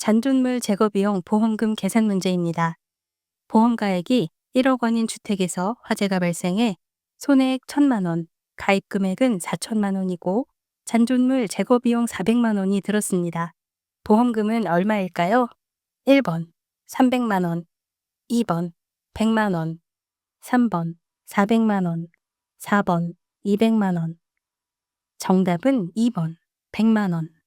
잔존물 제거 비용 보험금 계산 문제입니다. 보험가액이 1억 원인 주택에서 화재가 발생해 손해액 1천만 원, 가입 금액은 4천만 원이고 잔존물 제거 비용 400만 원이 들었습니다. 보험금은 얼마일까요? 1번 300만 원, 2번 100만 원, 3번 400만 원, 4번 200만 원. 정답은 2번 100만 원.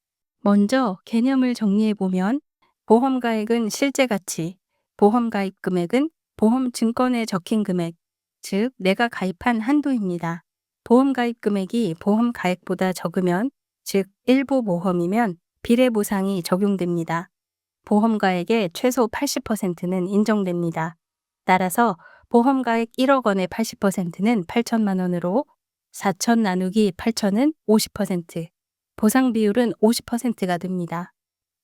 먼저 개념을 정리해 보면 보험 가액은 실제 가치, 보험 가입 금액은 보험 증권에 적힌 금액, 즉 내가 가입한 한도입니다. 보험 가입 금액이 보험 가액보다 적으면, 즉 일부 보험이면 비례 보상이 적용됩니다. 보험 가액의 최소 80%는 인정됩니다. 따라서 보험 가액 1억 원의 80%는 8천만 원으로 4천 나누기 8천은 50%, 보상 비율은 50%가 됩니다.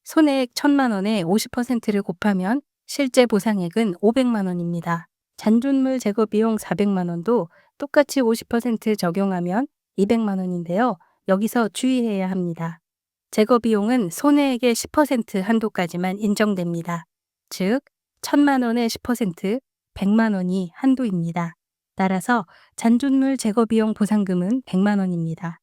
손해액 1천만 원에 50%를 곱하면 실제 보상액은 500만 원입니다. 잔존물 제거 비용 400만 원도 똑같이 50% 적용하면 200만 원인데요. 여기서 주의해야 합니다. 제거 비용은 손해액의 10% 한도까지만 인정됩니다. 즉, 1000만 원의 10%, 100만 원이 한도입니다. 따라서 잔존물 제거 비용 보상금은 100만 원입니다.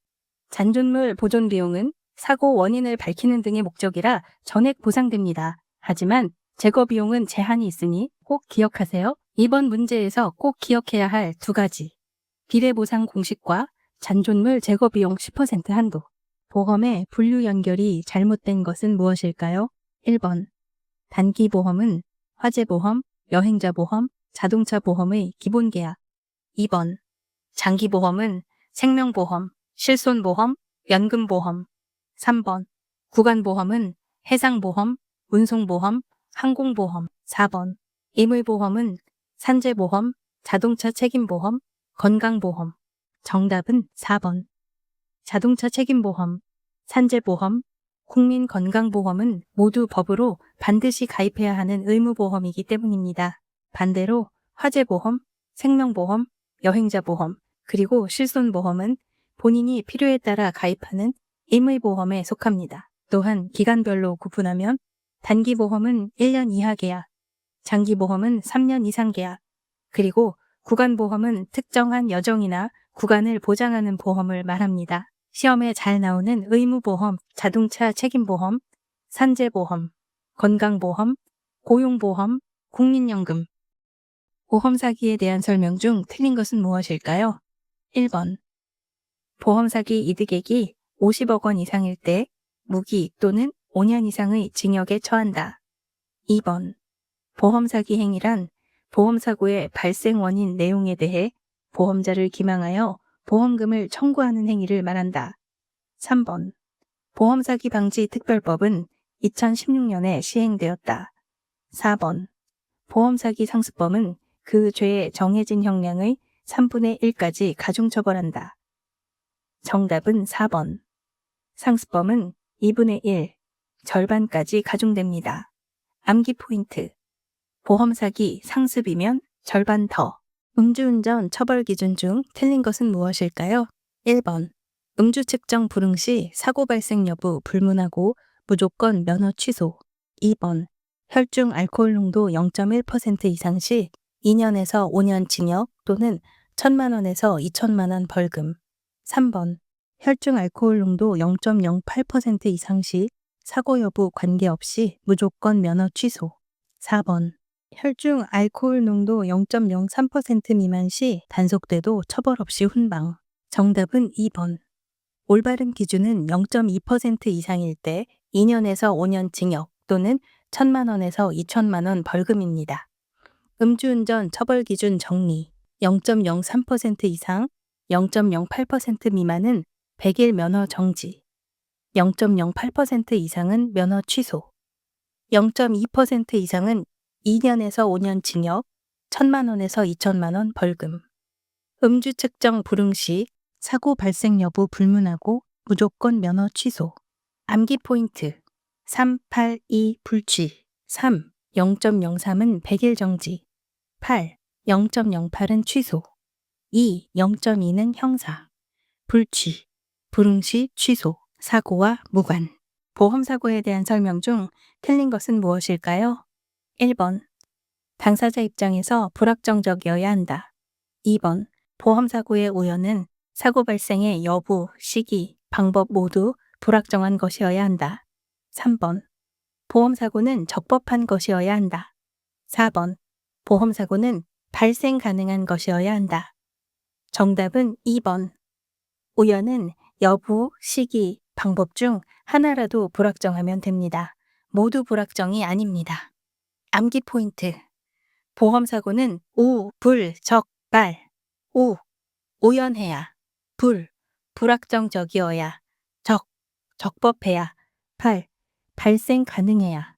잔존물 보존 비용은 사고 원인을 밝히는 등의 목적이라 전액 보상됩니다. 하지만 제거 비용은 제한이 있으니 꼭 기억하세요. 이번 문제에서 꼭 기억해야 할 두 가지. 비례 보상 공식과 잔존물 제거 비용 10% 한도. 보험의 분류 연결이 잘못된 것은 무엇일까요? 1번. 단기 보험은 화재 보험, 여행자 보험, 자동차 보험의 기본 계약. 2번. 장기 보험은 생명보험, 실손보험, 연금보험. 3번. 구간보험은 해상보험, 운송보험, 항공보험. 4번. 임의보험은 산재보험, 자동차 책임보험, 건강보험. 정답은 4번. 자동차 책임보험, 산재보험, 국민건강보험은 모두 법으로 반드시 가입해야 하는 의무보험이기 때문입니다. 반대로 화재보험, 생명보험, 여행자보험, 그리고 실손보험은 본인이 필요에 따라 가입하는 임의보험에 속합니다. 또한 기간별로 구분하면 단기보험은 1년 이하 계약, 장기보험은 3년 이상 계약, 그리고 구간보험은 특정한 여정이나 구간을 보장하는 보험을 말합니다. 시험에 잘 나오는 의무보험, 자동차 책임보험, 산재보험, 건강보험, 고용보험, 국민연금. 보험 사기에 대한 설명 중 틀린 것은 무엇일까요? 1번. 보험 사기 이득액이 50억 원 이상일 때 무기 또는 5년 이상의 징역에 처한다. 2번. 보험 사기 행위란 보험 사고의 발생 원인 내용에 대해 보험자를 기망하여 보험금을 청구하는 행위를 말한다. 3번. 보험 사기 방지 특별법은 2016년에 시행되었다. 4번. 보험 사기 상습범은 그 죄의 정해진 형량의 3분의 1까지 가중처벌한다. 정답은 4번. 상습범은 2분의 1, 절반까지 가중됩니다. 암기 포인트. 보험 사기 상습이면 절반 더. 음주운전 처벌 기준 중 틀린 것은 무엇일까요? 1번. 음주 측정 불응 시 사고 발생 여부 불문하고 무조건 면허 취소. 2번. 혈중 알코올 농도 0.1% 이상 시 2년에서 5년 징역 또는 1천만 원에서 2천만 원 벌금. 3번. 혈중 알코올 농도 0.08% 이상 시 사고 여부 관계없이 무조건 면허 취소. 4번. 혈중 알코올 농도 0.03% 미만 시 단속돼도 처벌 없이 훈방. 정답은 2번. 올바른 기준은 0.2% 이상일 때 2년에서 5년 징역 또는 1천만 원에서 2천만 원 벌금입니다. 음주운전 처벌 기준 정리 0.03% 이상 0.08% 미만은 100일 면허 정지 0.08% 이상은 면허 취소 0.2% 이상은 2년에서 5년 징역 1천만 원에서 2천만 원 벌금 음주 측정 불응 시 사고 발생 여부 불문하고 무조건 면허 취소 암기 포인트 3, 8, 2 불취 3. 0.03은 100일 정지 8. 0.08은 취소 2. 0.2는 형사 불취 불응시 취소 사고와 무관 보험사고에 대한 설명 중 틀린 것은 무엇일까요? 1번. 당사자 입장에서 불확정적이어야 한다. 2번. 보험사고의 우연은 사고 발생의 여부, 시기, 방법 모두 불확정한 것이어야 한다. 3번. 보험사고는 적법한 것이어야 한다. 4번. 보험사고는 발생 가능한 것이어야 한다. 정답은 2번. 우연은 여부, 시기, 방법 중 하나라도 불확정하면 됩니다. 모두 불확정이 아닙니다. 암기 포인트. 보험사고는 우, 불, 적, 발. 우, 우연해야. 불, 불확정적이어야. 적, 적법해야. 발, 발생 가능해야.